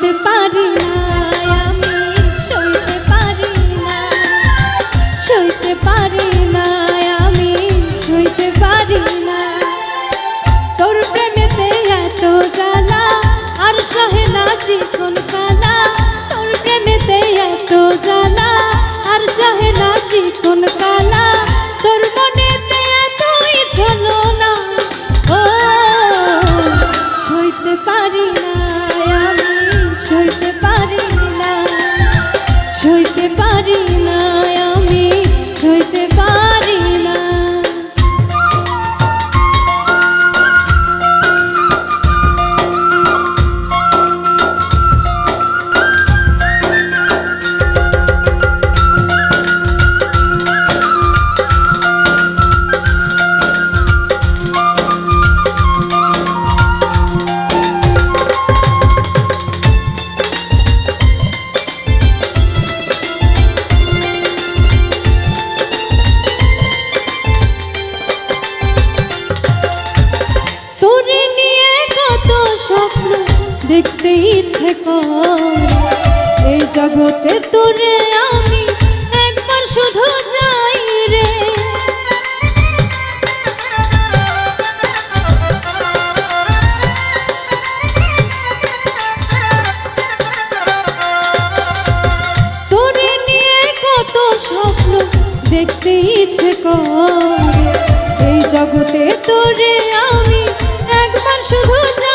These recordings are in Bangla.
সইতে পারি না আমি, সইতে পারি না সইতে পারি না আমি, সইতে পারি না তোর প্রেমেতে এত জ্বালা, আর সহে না জীবন কালা। তোর প্রেমেতে এত জ্বালা, আর সহে না জীবন কালা। থাকতে ইচ্ছে এই জগতে তোরে আমি একবার শুধু যাই রে। তোরে নিয়ে কত স্বপ্ন দেখতে ইচ্ছে এই জগতে তোরে আমি একবার শুধু যাই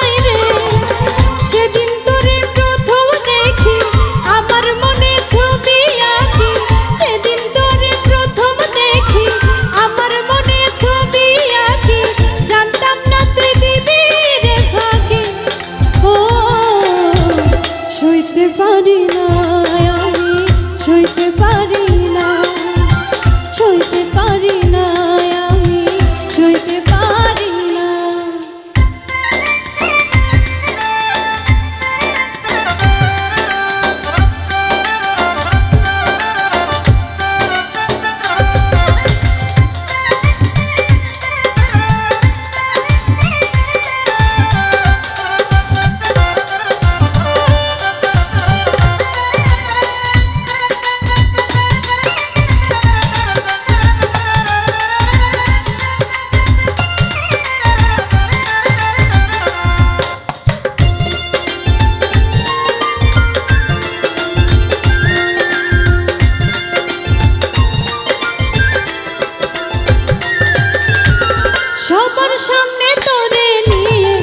সবার সামনে তোরে নিয়ে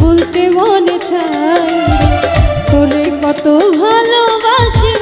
বলতে মনে চাই তোরে কত ভালোবাসে